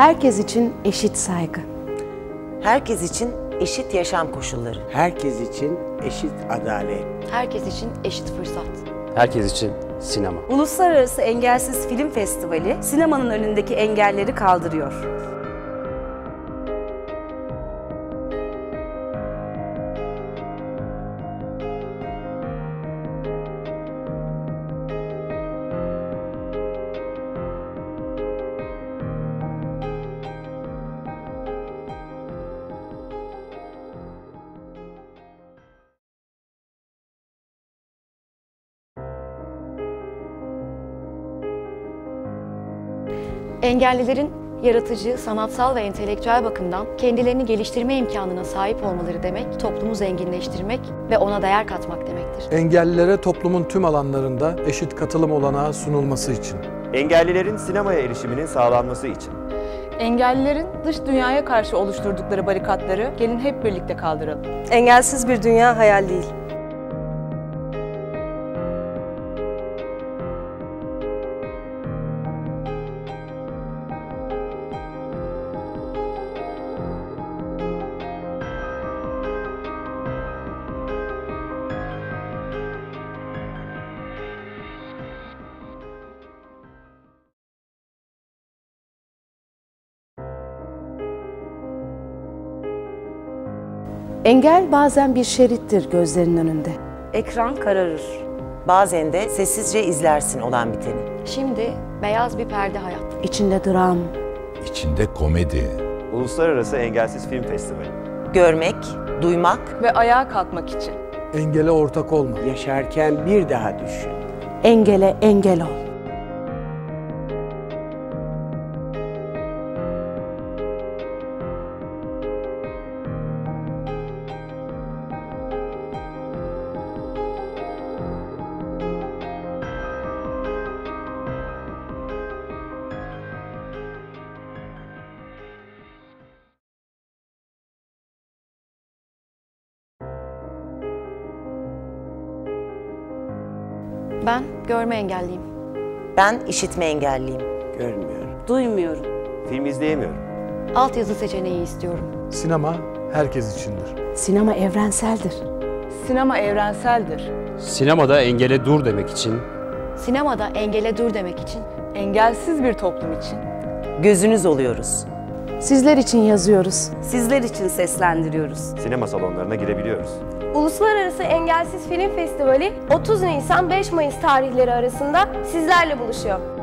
Herkes için eşit saygı. Herkes için eşit yaşam koşulları. Herkes için eşit adalet. Herkes için eşit fırsat. Herkes için sinema. Uluslararası Engelsiz Film Festivali sinemanın önündeki engelleri kaldırıyor. Engellilerin yaratıcı, sanatsal ve entelektüel bakımdan kendilerini geliştirme imkanına sahip olmaları demek, toplumu zenginleştirmek ve ona değer katmak demektir. Engellilere toplumun tüm alanlarında eşit katılım olanağı sunulması için. Engellilerin sinemaya erişiminin sağlanması için. Engellilerin dış dünyaya karşı oluşturdukları barikatları gelin hep birlikte kaldıralım. Engelsiz bir dünya hayal değil. Engel bazen bir şerittir gözlerinin önünde. Ekran kararır. Bazen de sessizce izlersin olan biteni. Şimdi beyaz bir perde hayat. İçinde dram, İçinde komedi, Uluslararası Engelsiz Film Festivali. Görmek, duymak, Ve ayağa kalkmak için. Engele ortak olma. Yaşarken bir daha düşün. engele engel ol. Ben görme engelliyim. ben işitme engelliyim. Görmüyorum. Duymuyorum. Film izleyemiyorum. Altyazı seçeneği istiyorum. Sinema herkes içindir. Sinema evrenseldir. Sinema evrenseldir. Sinemada engele dur demek için Sinemada engele dur demek için Engelsiz bir toplum için. Gözünüz oluyoruz. Sizler için yazıyoruz. Sizler için seslendiriyoruz. Sinema salonlarına girebiliyoruz. Uluslararası Engelsiz Film Festivali 30 Nisan 5 Mayıs tarihleri arasında sizlerle buluşuyor.